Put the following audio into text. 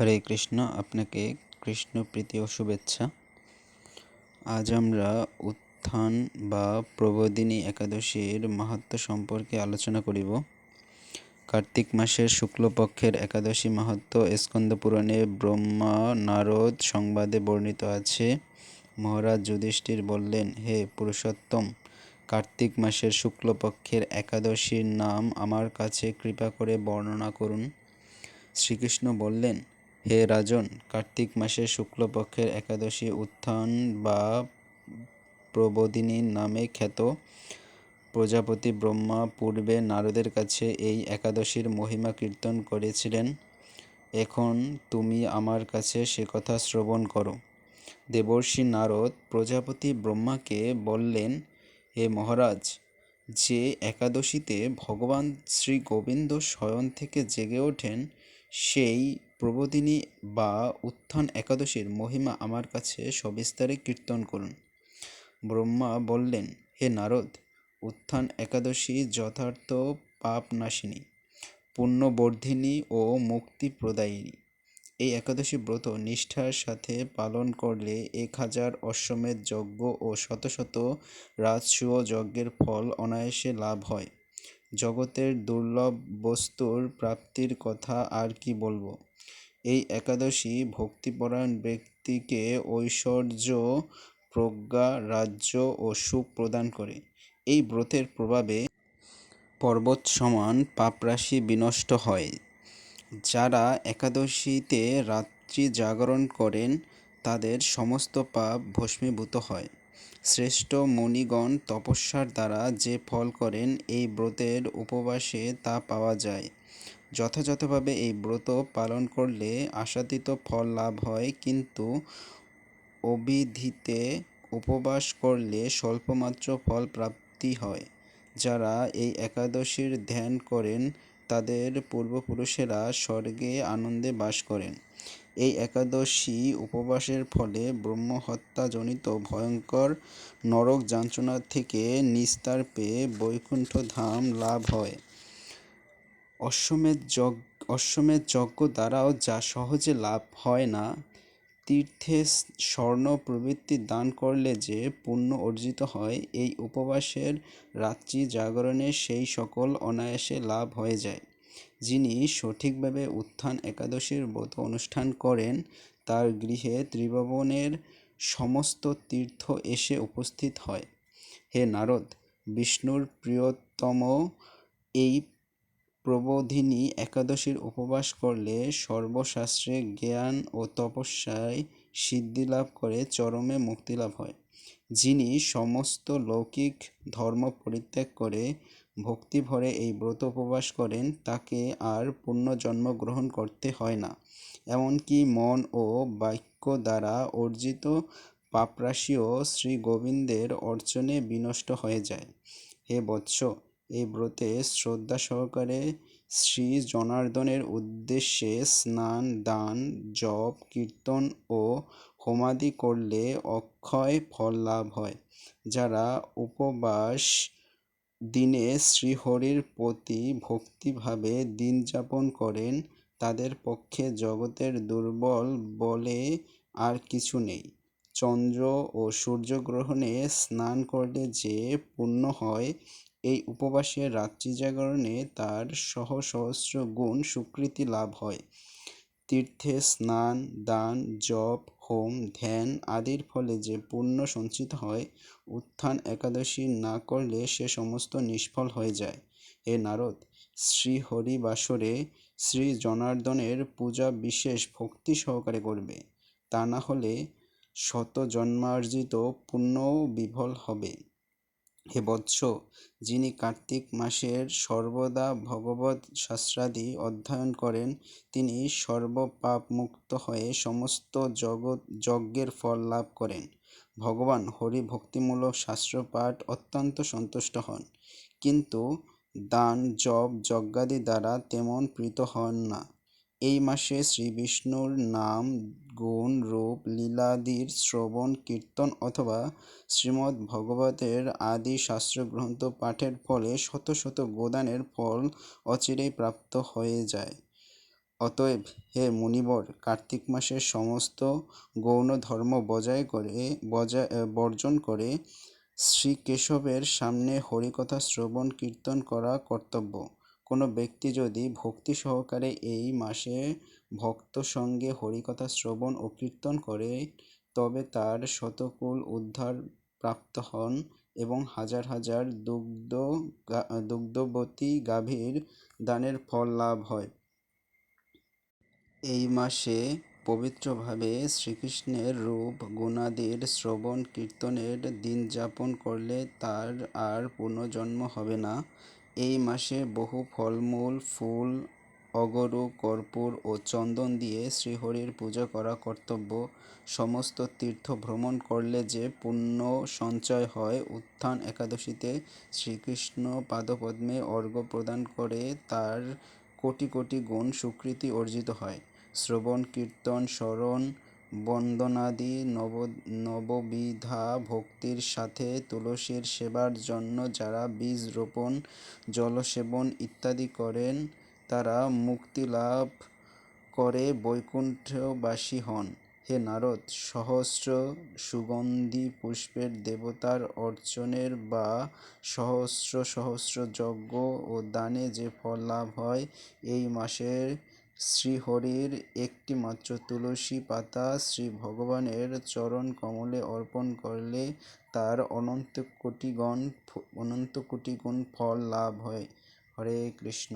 হরে কৃষ্ণ, আপনাকে কৃষ্ণ প্রীতি ও শুভেচ্ছা। আজ আমরা উত্থান বা প্রবোদিনী একাদশীর মাহাত্ম সম্পর্কে আলোচনা করিব। কার্তিক মাসের শুক্লপক্ষের একাদশী মাহাত্ম স্কন্দ পুরাণে ব্রহ্মা নারদ সংবাদে বর্ণিত আছে। মহারাজ যুধিষ্ঠির বললেন, হে পুরুষোত্তম, কার্তিক মাসের শুক্লপক্ষের একাদশীর নাম আমার কাছে কৃপা করে বর্ণনা করুন। শ্রীকৃষ্ণ বললেন হে রাজন, কার্তিক মাসের শুক্লপক্ষের একাদশী উত্থান বা প্রবোদিনী নামে খ্যাত প্রজাপতি ব্রহ্মা পূর্বে নারদের কাছে এই একাদশীর মহিমা কীর্তন করেছিলেন। এখন তুমি আমার কাছে সে কথা শ্রবণ করো। দেবর্ষী নারদ প্রজাপতি ব্রহ্মাকে বললেন, হে মহারাজ, যে একাদশীতে ভগবান শ্রী গোবিন্দ শয়ন থেকে জেগে ওঠেন, সেই প্রবোদিনী বা উত্থান একাদশীর মহিমা আমার কাছে সবিস্তারে কীর্তন করুন। ব্রহ্মা বললেন, হে নারদ, উত্থান একাদশী যথার্থ পাপ পাপনাশিনী, পুণ্যবর্ধিনী ও মুক্তি প্রদায়িনী এই একাদশী ব্রত নিষ্ঠার সাথে পালন করলে এক হাজার অশ্বমেধ যজ্ঞ ও শত শত রাজসূয় যজ্ঞের ফল অনায়াসে লাভ হয়। জগতের দুর্লভ বস্তুর প্রাপ্তির কথা আর কি বলব? এই একাদশী ভক্তিপরায়ণ ব্যক্তিকে ঐশ্বর্য, প্রজ্ঞা, রাজ্য ও সুখ প্রদান করে। এই ব্রতের প্রভাবে পর্বত সমান পাপরাশি বিনষ্ট হয়। যারা একাদশীতে রাত্রি জাগরণ করেন, তাদের সমস্ত পাপ ভস্মীভূত হয়। শ্রেষ্ঠ মুনিগণ তপস্যার দ্বারা যে ফল করেন, এই ব্রতের উপবাসে তা পাওয়া যায়। যথাযথভাবে এই ব্রত পালন করলে আশাতীত ফল লাভ হয়, কিন্তু অবিধিতে উপবাস করলে স্বল্পমাত্র ফল প্রাপ্তি হয়। যারা এই একাদশীর ধ্যান করেন, তাদের পূর্বপুরুষেরা স্বর্গে আনন্দে বাস করেন। এই একাদশী উপবাসের ফলে ব্রহ্মহত্যাজনিত ভয়ঙ্কর নরক যাঞ্চনা থেকে নিস্তার পেয়ে বৈকুণ্ঠ ধাম লাভ হয়। অশ্বমেধ যজ্ঞ অশ্বমেধ যজ্ঞ দ্বারাও যা সহজে লাভ হয় না, তীর্থে স্বর্ণ প্রবৃত্তি দান করলে যে পুণ্য অর্জিত হয়, এই উপবাসের রাত্রি জাগরণে সেই সকল অনায়াসে লাভ হয়ে যায়। যিনি সঠিকভাবে উত্থান একাদশীর ব্রত অনুষ্ঠান করেন, তার গৃহে ত্রিভুবনের সমস্ত তীর্থ এসে উপস্থিত হয়। হে নারদ, বিষ্ণুর প্রিয়তম এই প্রবোধিনী একাদশীর উপবাস করলে সর্বশাস্ত্রে জ্ঞান ও তপস্যায় সিদ্ধিলাভ করে, চরমে মুক্তিলাভ হয়। যিনি সমস্ত লৌকিক ধর্ম পরিত্যাগ করে ভক্তিভরে এই ব্রত উপবাস করেন, তাকে আর পুণ্যজন্ম গ্রহণ করতে হয় না। এমনকি মন ও বাক্য দ্বারা অর্জিত পাপরাশিও শ্রী গোবিন্দের অর্চনে বিনষ্ট হয়ে যায়। হে বৎস, এই ব্রতে শ্রদ্ধা সহকারে শ্রী জনার্দনের উদ্দেশ্যে স্নান, দান, জপ, কীর্তন ও হোমাদি করলে অক্ষয় ফল লাভ হয়। যারা উপবাস দিনে শ্রীহরির প্রতি ভক্তিভাবে দিন যাপন করেন, তাদের পক্ষে জগতের দুর্বল বলে আর কিছু নেই। চন্দ্র ও সূর্যগ্রহণে স্নান করলে যে পুণ্য হয়, এই উপবাসের রাত্রি জাগরণে তার সহ সহস্র গুণ স্বীকৃতি লাভ হয়। তীর্থে স্নান, দান, জপ হোম, ধ্যান আদির ফলে যে পুণ্য সঞ্চিত হয়, উত্থান একাদশী না করলে সে সমস্ত নিষ্ফল হয়ে যায়। হে নারদ শ্রী হরিবাসরে শ্রী জনার্দনের পূজা বিশেষ ভক্তি সহকারে করবে। তা না হলে শত জন্মার্জিত পুণ্যও বিফল হবে। হে বৎস, যিনি কার্তিক মাসের সর্বদা ভগবৎ শাস্ত্রাদি অধ্যয়ন করেন, তিনি সর্বপাপমুক্ত হয়ে সমস্ত জগৎ, যজ্ঞের ফল লাভ করেন। ভগবান হরি ভক্তিমূলক শাস্ত্রপাঠ অত্যন্ত সন্তুষ্ট হন। কিন্তু দান, জপ, যজ্ঞাদি দ্বারা তেমন প্রীত হন না। এই মাসে শ্রী বিষ্ণুর নাম, গুণ, রূপ, লীলাদির শ্রবণ, কীর্তন অথবা শ্রীমদ্ ভগবতের আদি শাস্ত্রগ্রন্থ পাঠের ফলে শত শত গোদানের ফল অচিরেই প্রাপ্ত হয়ে যায়। অতএব হে মুনিবর, কার্তিক মাসের সমস্ত গৌণ ধর্ম বজায় করে বজায় বর্জন করে শ্রীকেশবের সামনে হরিকথা শ্রবণ, কীর্তন করা কর্তব্য। কোনো ব্যক্তি যদি ভক্তি সহকারে এই মাসে ভক্ত সঙ্গে হরিকথা শ্রবণ ও কীর্তন করে, তবে তার শতকুল উদ্ধার প্রাপ্ত হন এবং হাজার হাজার দুগ্ধ দুগ্ধবতী গাভীর দানের ফল লাভ হয়। এই মাসে পবিত্রভাবে শ্রীকৃষ্ণের রূপ, গুণাদির শ্রবণ, কীর্তনের দিন যাপন করলে তার আর পুনর্জন্ম হবে না। এই মাসে বহু ফলমূল, ফুল, অগরু, কর্পূর ও চন্দন দিয়ে শ্রীহরির পূজা করা কর্তব্য। সমস্ত তীর্থ ভ্রমণ করলে যে পুণ্য সঞ্চয় হয়, উত্থান একাদশীতে শ্রীকৃষ্ণ পাদপদ্মে অর্ঘ্য প্রদান করে তার কোটি কোটি গুণ সুকৃতি অর্জিত হয়। শ্রবণ, কীর্তন, স্মরণ বন্দনাদি নব, নববিধা ভক্তির সাথে তুলসীর সেবার জন্য যারা বীজ রোপণ, জলসেবন ইত্যাদি করেন, তারা মুক্তিলাভ করে বৈকুণ্ঠবাসী হন। হে নারদ, সহস্র সুগন্ধি পুষ্পের দেবতার অর্চনের বা সহস্র সহস্র যজ্ঞ ও দানে যে ফল লাভ হয়, এই মাসের শ্রীহরির একটি মাত্র তুলসী পাতা শ্রী ভগবানের চরণ কমলে অর্পণ করলে তার অনন্ত কোটি গণ অনন্ত কোটি গুণ ফল লাভ হয়। হরে কৃষ্ণ।